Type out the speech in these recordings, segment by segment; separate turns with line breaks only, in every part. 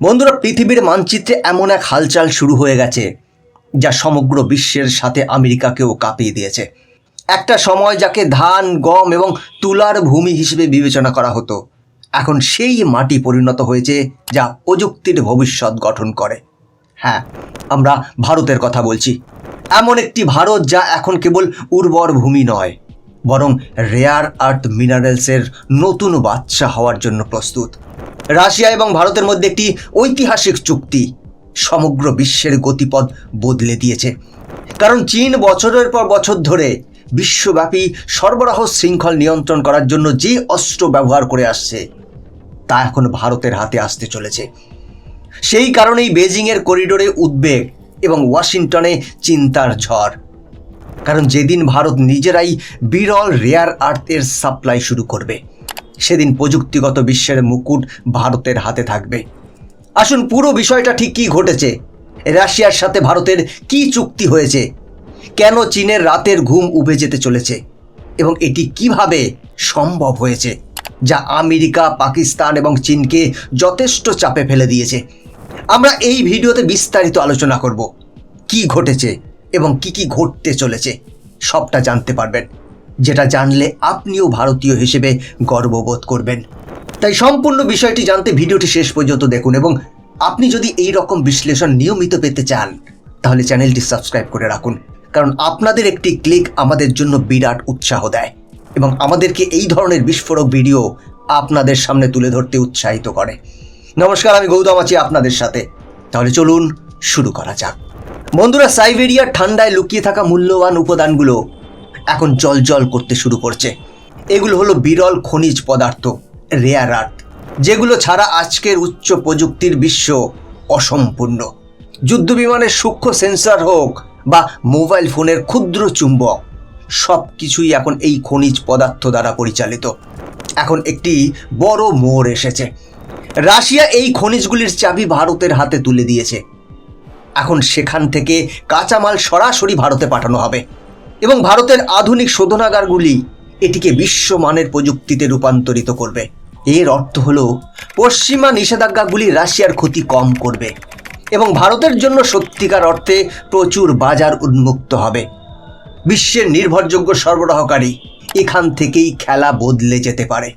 বন্ধুরা, পৃথিবীর মানচিত্রে এমন এক হালচাল শুরু হয়ে গেছে, যা সমগ্র বিশ্বের সাথে আমেরিকাকেও কাঁপিয়ে দিয়েছে। একটা সময় যাকে ধান, গম এবং তুলার ভূমি হিসেবে বিবেচনা করা হতো। এখন সেই মাটি পরিণত হয়েছে, যা প্রযুক্তির ভবিষ্যৎ গঠন করে। হ্যাঁ আমরা ভারতের কথা বলছি। এমন একটি ভারত যা এখন কেবল উর্বর ভূমি নয়, বরং রেয়ার আর্থ মিনারেলসের নতুন বাচ্চা হওয়ার জন্য প্রস্তুত। রাশিয়া এবং ভারতের মধ্যে একটি ঐতিহাসিক চুক্তি সমগ্র বিশ্বের গতিপথ বদলে দিয়েছে। কারণ চীন বছরের পর বছর ধরে বিশ্বব্যাপী সরবরাহ শৃঙ্খল নিয়ন্ত্রণ করার জন্য যে অস্ত্র ব্যবহার করে আসছে, তা এখন ভারতের হাতে আসতে চলেছে। সেই কারণেই বেজিংয়ের করিডোরে উদ্বেগ এবং ওয়াশিংটনে চিন্তার ঝড়। কারণ যেদিন ভারত নিজেরাই বিরল রেয়ার আর্থের সাপ্লাই শুরু করবে সেদিন প্রযুক্তিগত বিশ্বের মুকুট ভারতের হাতে থাকবে। আসুন, পুরো বিষয়টা ঠিক কী ঘটেছে? রাশিয়ার সাথে ভারতের কি চুক্তি হয়েছে? কেন চীনের রাতের ঘুম উবে যেতে চলেছে? এবং এটি কীভাবে সম্ভব হয়েছে? যা আমেরিকা, পাকিস্তান এবং চীনকে যথেষ্ট চাপে ফেলে দিয়েছে। আমরা এই ভিডিওতে বিস্তারিত আলোচনা করব। কি ঘটেছে এবং কি কি ঘটতে চলেছে, সবটা জানতে পারবেন। যেটা জানলে আপনিও ভারতীয় হিসেবে গর্ববোধ করবেন। তাই সম্পূর্ণ বিষয়টি জানতে ভিডিওটি শেষ পর্যন্ত দেখুন এবং আপনি যদি এই রকম বিশ্লেষণ নিয়মিত পেতে চান, তাহলে চ্যানেলটি সাবস্ক্রাইব করে রাখুন, কারণ আপনাদের একটি ক্লিক আমাদের জন্য বিরাট উৎসাহ দেয় এবং আমাদেরকে এই ধরনের বিস্ফোরক ভিডিও আপনাদের সামনে তুলে ধরতে উৎসাহিত করে। নমস্কার, আমি গৌতম আছি আপনাদের সাথে। তাহলে চলুন শুরু করা যাক। বন্ধুরা, সাইবেরিয়ার ঠান্ডায় লুকিয়ে থাকা মূল্যবান উপাদানগুলো এখন জল জল করতে শুরু করছে। এগুলো হলো বিরল খনিজ পদার্থ রেয়ার আর্থ যেগুলো ছাড়া আজকের উচ্চ প্রযুক্তির বিশ্ব অসম্পূর্ণ। যুদ্ধবিমানের সূক্ষ্ম সেন্সর হোক বা মোবাইল ফোনের ক্ষুদ্র চুম্বক সব কিছুই এখন এই খনিজ পদার্থ দ্বারা পরিচালিত। এখন একটি বড় মোড় এসেছে। রাশিয়া এই খনিজগুলির চাবি ভারতের হাতে তুলে দিয়েছে। এখন সেখান থেকে কাঁচামাল সরাসরি ভারতে পাঠানো হবে। এবং ভারতের আধুনিক শোধনাগারগুলি এটিকে বিশ্বমানের প্রযুক্তিতে রূপান্তরিত করবে। এর অর্থ হল, পশ্চিমা নিষেধাজ্ঞাগুলি রাশিয়ার ক্ষতি কম করবে এবং ভারতের জন্য সত্যিকার অর্থে প্রচুর বাজার উন্মুক্ত হবে। বিশ্বের নির্ভরযোগ্য সরবরাহকারী এখান থেকেই খেলা বদলে যেতে পারে।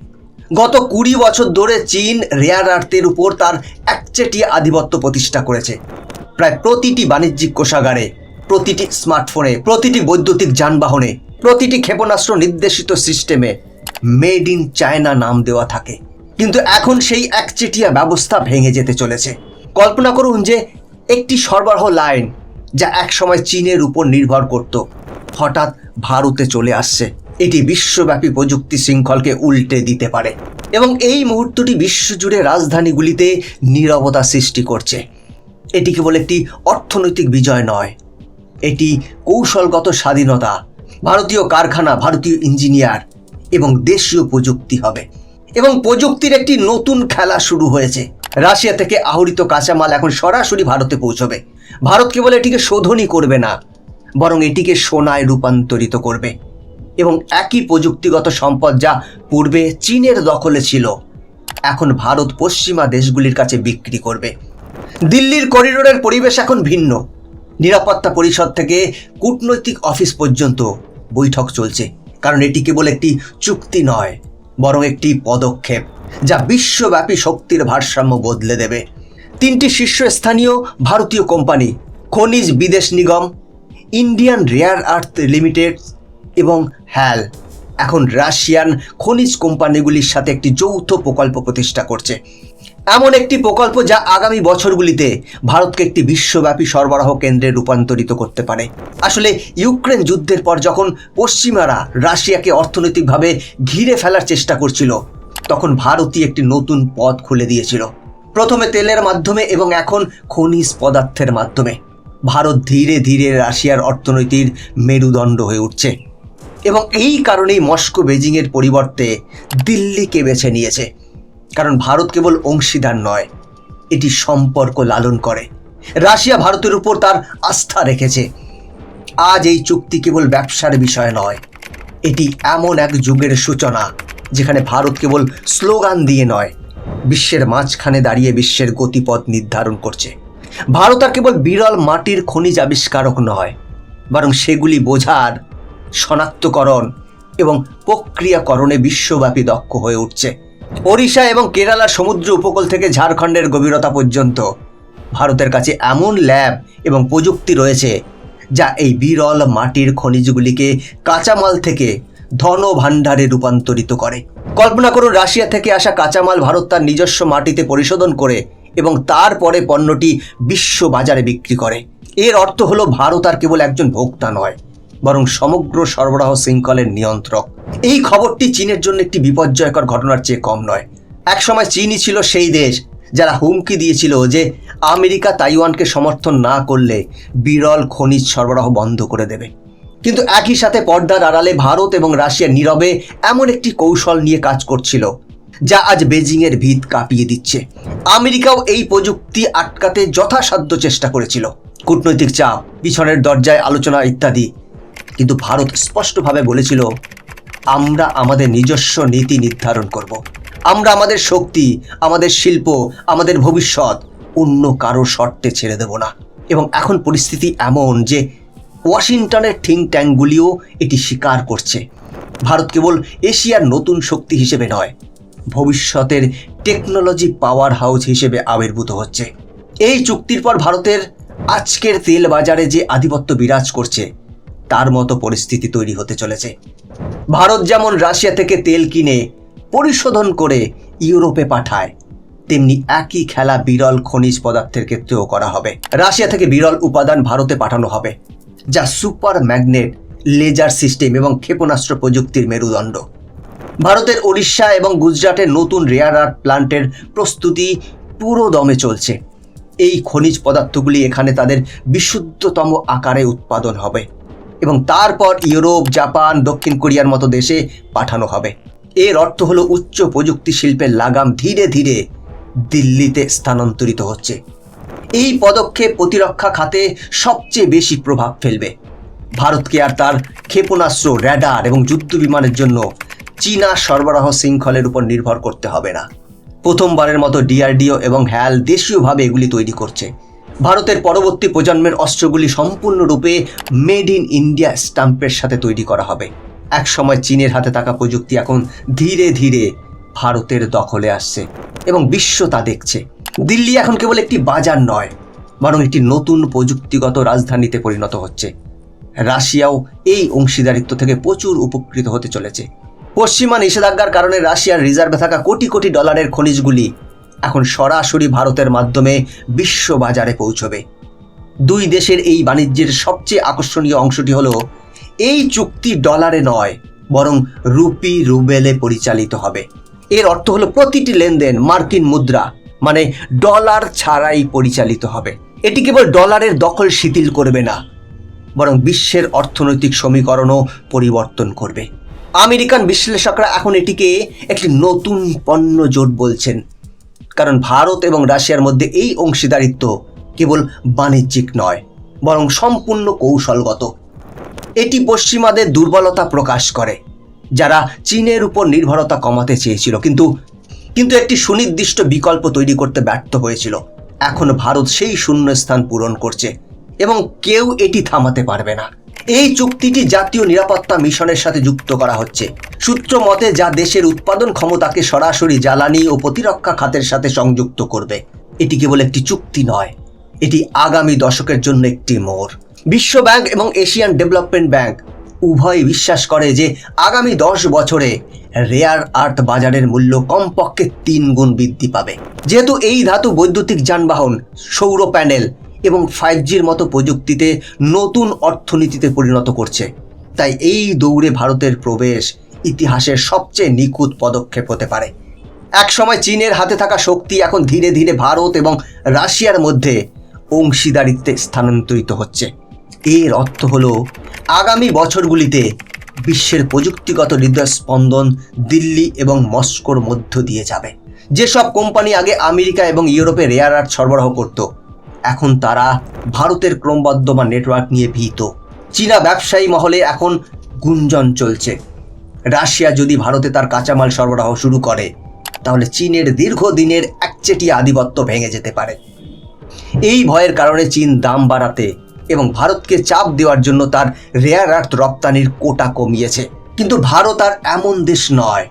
গত কুড়ি বছর ধরে চীন রেয়ার আর্থের উপর তার একচেটিয়া আধিপত্য প্রতিষ্ঠা করেছে। প্রায় প্রতিটি বাণিজ্যিক কোষাগারে প্রতিটি স্মার্টফোনে, প্রতিটি বৈদ্যুতিক যানবাহনে, প্রতিটি ক্ষেপণাস্ত্র নির্দেশিত সিস্টেমে মেড ইন চায়না নাম দেওয়া থাকে। কিন্তু এখন সেই একচেটিয়া ব্যবস্থা ভেঙে যেতে চলেছে। কল্পনা করুন যে একটি সরবরাহ লাইন যা একসময় চীনের উপর নির্ভর করত, হঠাৎ ভারতে চলে আসছে। এটি বিশ্বব্যাপী প্রযুক্তি শৃঙ্খলকে উল্টে দিতে পারে এবং এই মুহূর্তটি বিশ্বজুড়ে রাজধানীগুলিতে নীরবতা সৃষ্টি করছে। এটি কেবল একটি অর্থনৈতিক বিজয় নয়। এটি কৌশলগত স্বাধীনতা, ভারতীয় কারখানা, ভারতীয় ইঞ্জিনিয়ার এবং দেশীয় প্রযুক্তি হবে। এবং প্রযুক্তির একটি নতুন খেলা শুরু হয়েছে। রাশিয়া থেকে আহরিত কাঁচামাল এখন সরাসরি ভারতে পৌঁছবে। ভারত কেবল এটিকে শোধনই করবে না, বরং এটিকে সোনায় রূপান্তরিত করবে। এবং একই প্রযুক্তিগত সম্পদ যা পূর্বে চীনের দখলে ছিল, এখন ভারত পশ্চিমা দেশগুলির কাছে বিক্রি করবে। দিল্লির করিডোরের পরিবেশ এখন ভিন্ন। নিরাপত্তা পরিষদ থেকে কূটনৈতিক অফিস পর্যন্ত বৈঠক চলছে, কারণ এটি কেবল একটি চুক্তি নয়, বরং একটি পদক্ষেপ, যা বিশ্বব্যাপী শক্তির ভারসাম্য বদলে দেবে। তিনটি শীর্ষস্থানীয় ভারতীয় company, Khanij Bidesh Nigam, Indian rare earth limited এবং হ্যাল, এখন রাশিয়ান খনিজ কোম্পানিগুলির সাথে একটি যৌথ প্রকল্প প্রতিষ্ঠা করছে। এমন একটি প্রকল্প যা আগামী বছরগুলিতে ভারতকে একটি বিশ্বব্যাপী সরবরাহ কেন্দ্রে রূপান্তরিত করতে পারে। আসলে ইউক্রেন যুদ্ধের পর যখন পশ্চিমারা রাশিয়াকে অর্থনৈতিকভাবে ঘিরে ফেলার চেষ্টা করছিল, তখন ভারতই একটি নতুন পথ খুলে দিয়েছিল। প্রথমে তেলের মাধ্যমে এবং এখন খনিজ পদার্থের মাধ্যমে। ভারত ধীরে ধীরে রাশিয়ার অর্থনীতির মেরুদণ্ড হয়ে উঠছে এবং এই কারণেই মস্কো বেজিংয়ের পরিবর্তে দিল্লিকে বেছে নিয়েছে। কারণ ভারত কেবল অংশীদার নয়, এটি সম্পর্ক লালন করে। রাশিয়া ভারতের উপর তার আস্থা রেখেছে। আজ এই চুক্তি কেবল ব্যবসার বিষয় নয়, এটি এমন এক যুগের সূচনা, যেখানে ভারত কেবল স্লোগান দিয়ে নয়, বিশ্বের মাঝখানে দাঁড়িয়ে বিশ্বের গতিপথ নির্ধারণ করছে। ভারত আর কেবল বিরল মাটির খনিজ আবিষ্কারক নয়, বরং সেগুলি বোঝার, শনাক্তকরণ এবং প্রক্রিয়াকরণে বিশ্বব্যাপী দক্ষ হয়ে উঠছে। ওড়িশা এবং কেরালার সমুদ্র উপকূল থেকে ঝাড়খণ্ডের গভীরতা পর্যন্ত। ভারতের কাছে এমন ল্যাব এবং প্রযুক্তি রয়েছে, যা এই বিরল মাটির খনিজগুলিকে কাঁচামাল থেকে ধন ভাণ্ডারে রূপান্তরিত করে। কল্পনা করুন, রাশিয়া থেকে আসা কাঁচামাল ভারত তার নিজস্ব মাটিতে পরিশোধন করে এবং তারপরে পণ্যটি বিশ্ব বাজারে বিক্রি করে। এর অর্থ হলো, ভারত আর কেবল একজন ভোক্তা নয়। বরং সমগ্র সরবরাহ শৃঙ্খলের নিয়ন্ত্রক। এই খবরটি চীনের জন্য একটি বিপর্যয়কর ঘটনার চেয়ে কম নয়। একসময় চীনই ছিল সেই দেশ যারা হুমকি দিয়েছিল যে আমেরিকা তাইওয়ানকে সমর্থন না করলে বিরল খনিজ সরবরাহ বন্ধ করে দেবে। কিন্তু একই সাথে পর্দার আড়ালে ভারত এবং রাশিয়া নীরবে এমন একটি কৌশল নিয়ে কাজ করছিল, যা আজ বেজিংয়ের ভিত কাঁপিয়ে দিচ্ছে। আমেরিকাও এই প্রযুক্তি আটকাতে যথাসাধ্য চেষ্টা করেছিল। কূটনৈতিক চাপ, পিছনের দরজায় আলোচনা ইত্যাদি কিন্তু ভারত স্পষ্টভাবে বলেছিল, আমরা আমাদের নিজস্ব নীতি নির্ধারণ করব। আমরা আমাদের শক্তি, আমাদের শিল্প, আমাদের ভবিষ্যৎ অন্য কারও শর্তে ছেড়ে দেব না। এবং এখন পরিস্থিতি এমন যে ওয়াশিংটনের থিঙ্ক ট্যাঙ্কগুলিও এটি স্বীকার করছে। ভারত কেবল এশিয়ার নতুন শক্তি হিসেবে নয়, ভবিষ্যতের টেকনোলজি পাওয়ার হাউস হিসেবে আবির্ভূত হচ্ছে। এই চুক্তির পর ভারতের আজকের তেল বাজারে যে আধিপত্য বিরাজ করছে তার মতো পরিস্থিতি তৈরি হতে চলেছে। ভারত যেমন রাশিয়া থেকে তেল কিনে পরিশোধন করে ইউরোপে পাঠায়, তেমনি একই খেলা বিরল খনিজ পদার্থের ক্ষেত্রেও করা হবে। রাশিয়া থেকে বিরল উপাদান ভারতে পাঠানো হবে, যা সুপার ম্যাগনেট, লেজার সিস্টেম এবং ক্ষেপণাস্ত্র প্রযুক্তির মেরুদণ্ড। ভারতের ওড়িশা এবং গুজরাটের নতুন রেয়ার আর্থ প্লান্টের প্রস্তুতি পুরো দমে চলছে। এই খনিজ পদার্থগুলি এখানে তাদের বিশুদ্ধতম আকারে উৎপাদন হবে। এবং তারপর ইউরোপ, জাপান, দক্ষিণ কোরিয়ার মতো দেশে পাঠানো হবে। এর অর্থ হলো উচ্চ প্রযুক্তি শিল্পের লাগাম ধীরে ধীরে দিল্লিতে স্থানান্তরিত হচ্ছে। এই পদক্ষেপ প্রতিরক্ষা খাতে সবচেয়ে বেশি প্রভাব ফেলবে। ভারতকে আর তার ক্ষেপণাস্ত্র র্যাডার এবং যুদ্ধ বিমানের জন্য চীনা সরবরাহ শৃঙ্খলের উপর নির্ভর করতে হবে না। প্রথমবারের মতো ডিআরডিও এবং হ্যাল দেশীয়ভাবে এগুলি তৈরি করছে। ভারতের পরবর্তী প্রজন্মের অস্ত্রগুলি সম্পূর্ণরূপে মেড ইন ইন্ডিয়া স্টাম্পের সাথে তৈরি করা হবে। এক সময় চীনের হাতে থাকা প্রযুক্তি এখন ধীরে ধীরে ভারতের দখলে আসছে এবং বিশ্ব তা দেখছে। দিল্লি এখন কেবল একটি বাজার নয়, বরং একটি নতুন প্রযুক্তিগত রাজধানীতে পরিণত হচ্ছে। রাশিয়াও এই অংশীদারিত্ব থেকে প্রচুর উপকৃত হতে চলেছে। পশ্চিমা নিষেধাজ্ঞার কারণে রাশিয়ার রিজার্ভে থাকা কোটি কোটি ডলারের খনিজগুলি এখন সরাসরি ভারতের মাধ্যমে বিশ্ব বাজারে পৌঁছবে। দুই দেশের এই বাণিজ্যের সবচেয়ে আকর্ষণীয় অংশটি হলো, এই চুক্তি ডলারে নয়, বরং রুপি রুবেলে পরিচালিত হবে। এর অর্থ হলো প্রতিটি লেনদেন মার্কিন মুদ্রা মানে ডলার ছাড়াই পরিচালিত হবে। এটি কেবল ডলারের দখল শিথিল করবে না, বরং বিশ্বের অর্থনৈতিক সমীকরণও পরিবর্তন করবে। আমেরিকান বিশ্লেষকরা এখন এটিকে একটি নতুন পণ্য জোট বলছেন। কারণ ভারত এবং রাশিয়ার মধ্যে এই অংশীদারিত্ব কেবল বাণিজ্যিক নয়, বরং সম্পূর্ণ কৌশলগত। এটি পশ্চিমাদের দুর্বলতা প্রকাশ করে, যারা চীনের উপর নির্ভরতা কমাতে চেয়েছিল, কিন্তু কিন্তু একটি সুনির্দিষ্ট বিকল্প তৈরি করতে ব্যর্থ হয়েছিল। এখন ভারত সেই শূন্যস্থান পূরণ করছে এবং কেউ এটি থামাতে পারবে না। এই চুক্তিটি জাতীয় নিরাপত্তা মিশনের সাথে যুক্ত করা হচ্ছে। সূত্র মতে, যা দেশের উৎপাদন ক্ষমতাকে সরাসরি জ্বালানি ও প্রতিরক্ষা খাতের সাথে সংযুক্ত করবে। এটি কেবল একটি চুক্তি নয়, এটি আগামী দশকের জন্য একটি মোড়। বিশ্ব ব্যাংক এবং এশিয়ান ডেভেলপমেন্ট ব্যাংক উভয় বিশ্বাস করে যে, আগামী দশ বছরে রেয়ার আর্থ বাজারের মূল্য কমপক্ষে তিন গুণ বৃদ্ধি পাবে। যেহেতু এই ধাতু বৈদ্যুতিক যানবাহন, সৌর প্যানেল এবং ফাইভ জির মতো প্রযুক্তিতে নতুন অর্থনীতিতে পরিণত করছে। তাই এই দৌড়ে ভারতের প্রবেশ ইতিহাসের সবচেয়ে নিখুঁত পদক্ষেপ হতে পারে। একসময় চীনের হাতে থাকা শক্তি এখন ধীরে ধীরে ভারত এবং রাশিয়ার মধ্যে অংশীদারিত্বে স্থানান্তরিত হচ্ছে। এর অর্থ হলো, আগামী বছরগুলিতে বিশ্বের প্রযুক্তিগত হৃদয় স্পন্দন দিল্লি এবং মস্কোর মধ্য দিয়ে যাবে। যেসব কোম্পানি আগে আমেরিকা এবং ইউরোপে রেয়ার আর্থ সরবরাহ করত এখন তারা ভারতের ক্রমবর্ধমান নেটওয়ার্ক নিয়ে ভীত। চীনা ব্যবসায়ী মহলে এখন গুঞ্জন চলছে। রাশিয়া যদি ভারতে তার কাঁচামাল সরবরাহ শুরু করে, তাহলে চীনের দীর্ঘদিনের একচেটিয়া আধিপত্য ভেঙে যেতে পারে। এই ভয়ের কারণে চীন দাম বাড়াতে এবং ভারতকে চাপ দেওয়ার জন্য তার রেয়ার আর্থ রপ্তানির কোটা কমিয়েছে। কিন্তু ভারত আর এমন দেশ নয়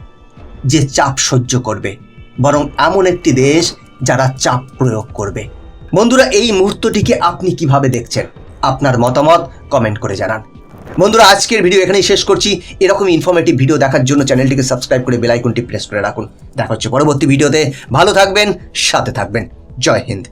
যে চাপ সহ্য করবে, বরং এমন একটি দেশ যারা চাপ প্রয়োগ করবে। বন্ধুরা, এই মুহূর্তটিকে আপনি কীভাবে দেখছেন? আপনার মতামত কমেন্ট করে জানান। বন্ধুরা, আজকের ভিডিও এখানেই শেষ করছি। এরকম ইনফরমেটিভ ভিডিও দেখার জন্য চ্যানেলটিকে সাবস্ক্রাইব করে বেলাইকনটি প্রেস করে রাখুন। দেখা হচ্ছে পরবর্তী ভিডিওতে ভালো থাকবেন, সাথে থাকবেন। জয় হিন্দ।